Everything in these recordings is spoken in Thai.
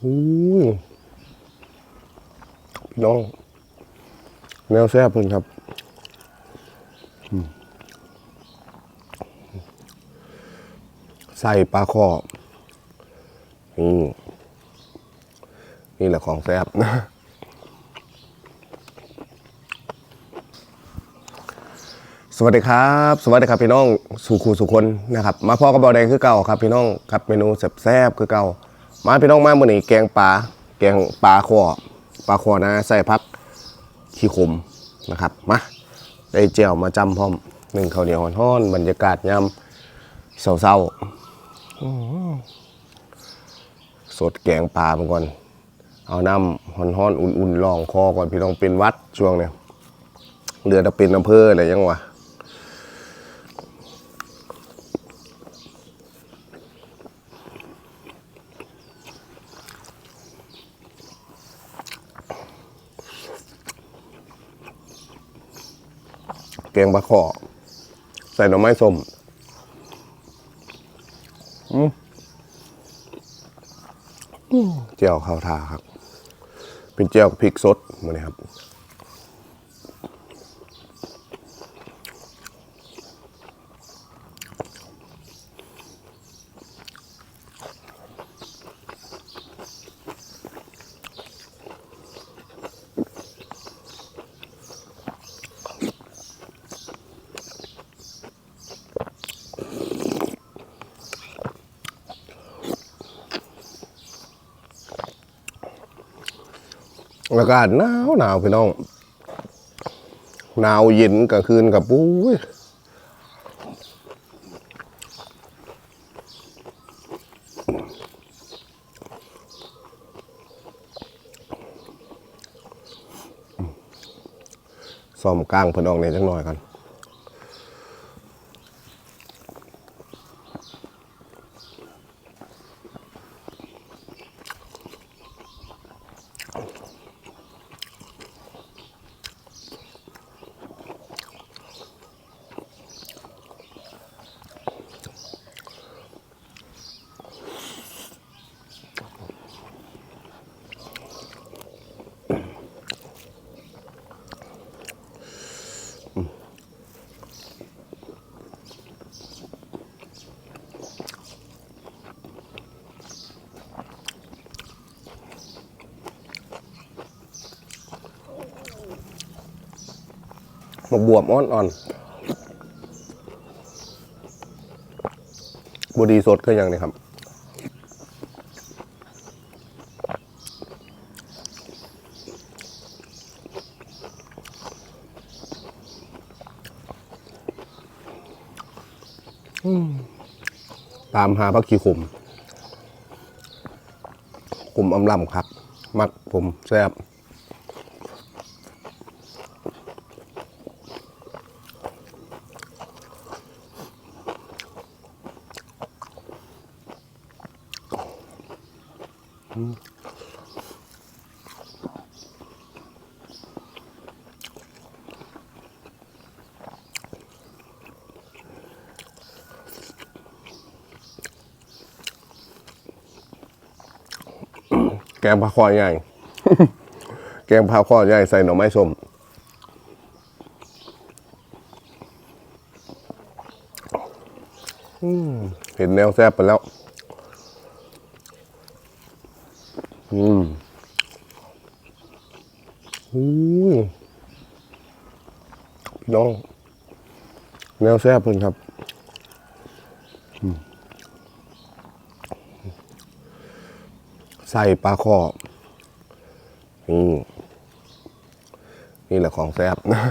พี่น้อง แนวแซ่บเพิ่นครับใส่ปลาคอนี่นี่แหละของแซ่บนะสวัสดีครับ สวัสดีครับพี่น้องสุขูสุคนนะครับ มาพ่อกับเบาแดงคือเก่าครับพี่น้องกับเมนูแซ่บๆคือเก่า มาพี่น้องมาเมื่อนี้แกงปลาแกงปลาคอปลาคอนะใส่พักขี้ขมนะครับมาได้เจียวมาจำพร้อมหนึ่งข้าวเหนียวห้อนๆบรรยากาศยามเศร้าๆสดแกงปลาไปก่อน เอาน้ำห้อนๆอุ่นๆลองคอก่อนพี่น้องเป็นวัดช่วงเนี้ยเรือจะเป็นอำเภออะไรยังวะ กงปลาขอใส่หน่อไม้ส้มอืมอืมเจียวข้าวทาครับ เป็นเจียวกับพริกสดมาเนี่ยครับ อากาศหนาวหนาวพี่น้องหนาวเย็นกลางคืนกับปุ้ยซ่อมกลางเพิ่นออกในจังหน่อยกัน มาบวบอ่อนอ่อนบดีสดก็ยังนี่ครับตามหาพักขีขุมขุมอำลำครับ มักผมแซ่บ แกงปลาคอใหญ่ แกงปลาคอใหญ่ใส่หน่อไม้ส้มอืมเห็นแนวแซ่บไปแล้ว อืม พี่น้อง แนวแซ่บเพิ่นครับใส่ปลาคอนี่นี่แหละของแซ่บนะ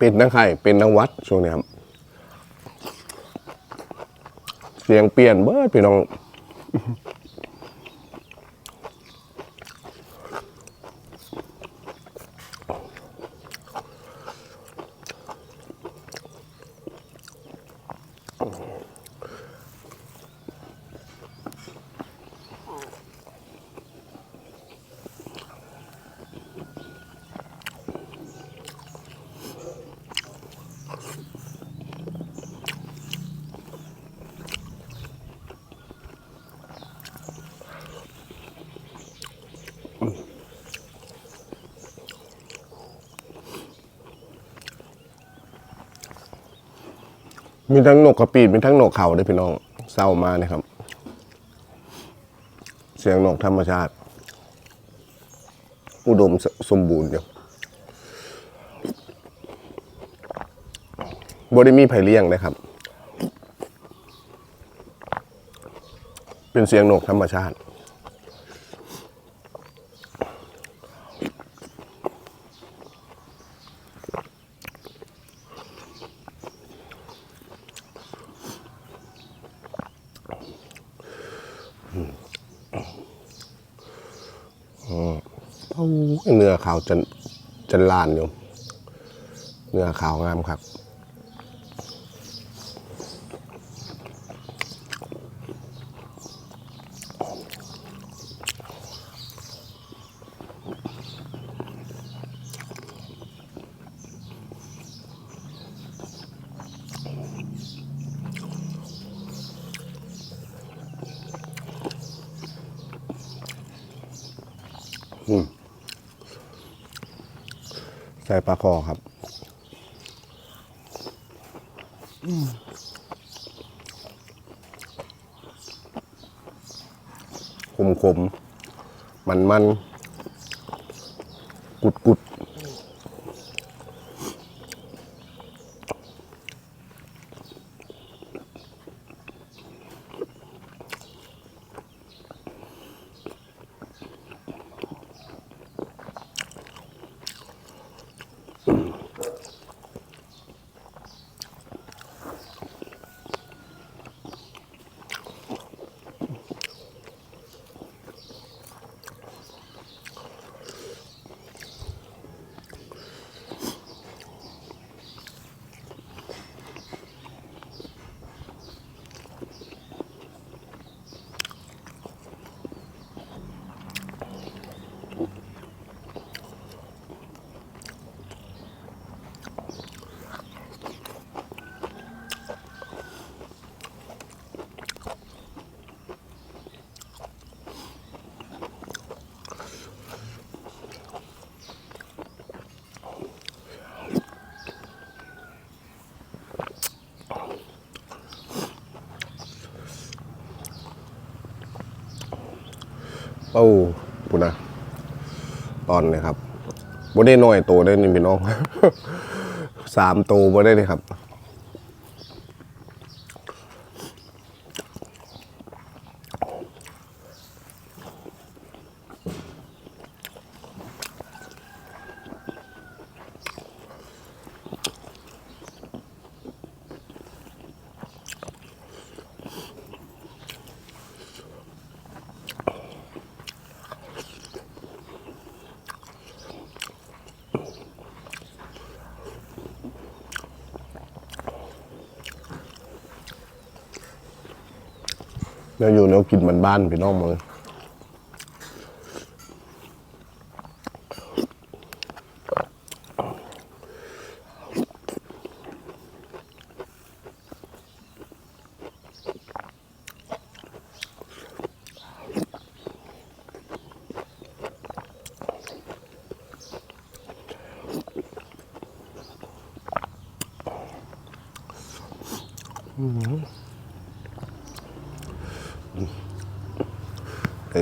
เป็นทั้งไข่เป็นทั้งวัดช่วงนี้ครับ เสียงเปลี่ยนเบิดพี่น้อง มีทั้งนกกระปีดมีทั้งนกเขาด้วยพี่น้องเศร้ามาเนี่ยครับ เสียงนกธรรมชาติ อุดมสสมบูรณ์อยู่บริมีไผ่เลี้ยงนะครับ เป็นเสียงนกธรรมชาติ เนื้อขาวจนจนลานอยู่เนื้อขาวงามครับ ใส่ปลาคอครับขมขมมันมันกุดกุด เอ้าปุนะตอนนี้ครับบ่ได้น้อยโตได้นี่พี่น้อง สามโตบ่ได้เลยครับ แล้วอยู่แนวกินมันบ้านพี่น้องมึง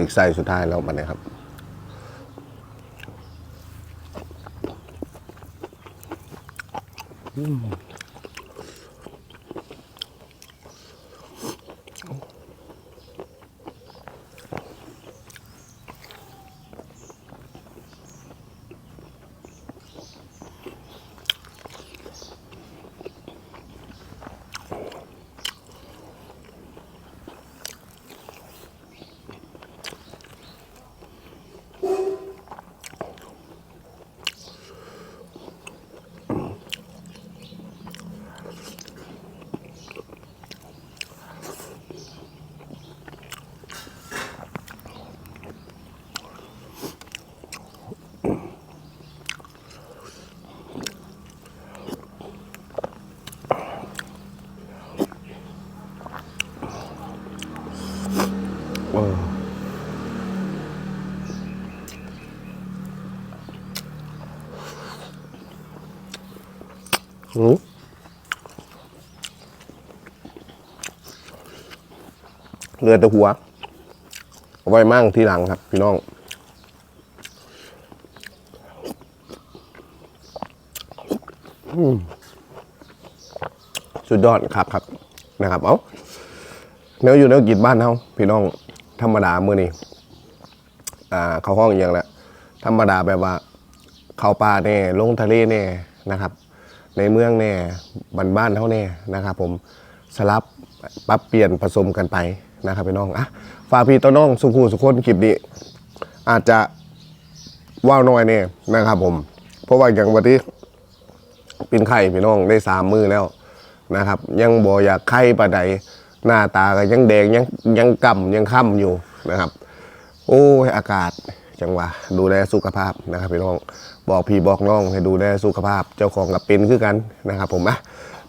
อีกไส้สุดท้ายแล้วมันนะครับ อ หืมเลือแต่หัวเอาไว้มั่งทีหลังครับ พี่น้อง สุดยอดครับครับนะครับ เอาเนื้ออยู่เนื้อกินบ้านเฮาพี่น้อง ธรรมดามื้อนี้อ่า เข้าห้องอย่างละธรรมดาแบบว่า เข้าป่าแน่ ลงทะเลแน่นะครับ ในเมืองแน่บ้านบ้านๆเท่าแน่นะครับ ผมสลับปรับเปลี่ยนผสมกันไปนะครับพี่น้องอะฝากพี่ต้นน้องสุขูสุขคนคลิปนี้ อาจจะว่าวน้อยเนี่ยนะครับ ผม เพราะว่าอย่างวันที่เป็นไข่พี่น้องได้สามมือแล้วนะครับ ยังบออยากไข่ปะใดหน้าตาก็ยังแดงยังยังกำยังค่ำอยู่นะครับ โอ้ยอากาศ จังหวะดูแลสุขภาพนะครับพี่น้องบอกพี่บอกน้องให้ดูแลสุขภาพเจ้าของกับเป็นคือกันนะครับผมอะ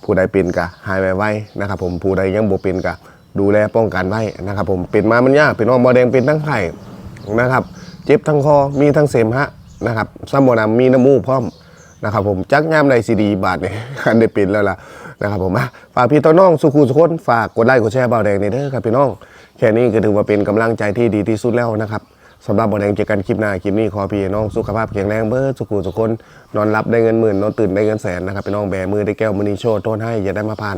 ผู้ใดเป็นกะหายไวๆนะครับผมผู้ใดยังบ่เป็นกะดูแลป้องกันไว้นะครับ ผมเป็นมามันยากพี่น้องบอแดงเป็นทั้งไข่นะครับ เจ็บทั้งคอมีทั้งเสมหะนะครับซ้ำบนำมีน้ำมูกพร้อมนะครับผมจักย่ามในซีดีบาทเนี่ยคันได้เป็นแล้วล่ะนะครับผมอะฝากพี่ต้นน้องสุขุสุขนฝากกดไลค์กดแชร์เบาแดงในเด้อครับพี่น้อง แค่นี้ก็ถือว่าเป็นกำลังใจที่ดีที่สุดแล้วนะครับ สำหรับบอลแดงเจอกันคลิปหน้าคลิปนี้ขอพี่น้องสุขภาพแข็งแรงเบิร์ดสุขุสุขคนนอนรับได้เงินหมื่นนอนตื่นได้เงินแสนนะครับพี่น้องแบมือได้แก้วมณีโชว์ต้นให้อย่าได้มาผ่าน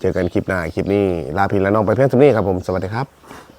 เจอกันคลิปหน้าคลิปนี้ลาพี่และน้องไปเพื่อนสำนี้ครับผมสวัสดีครับ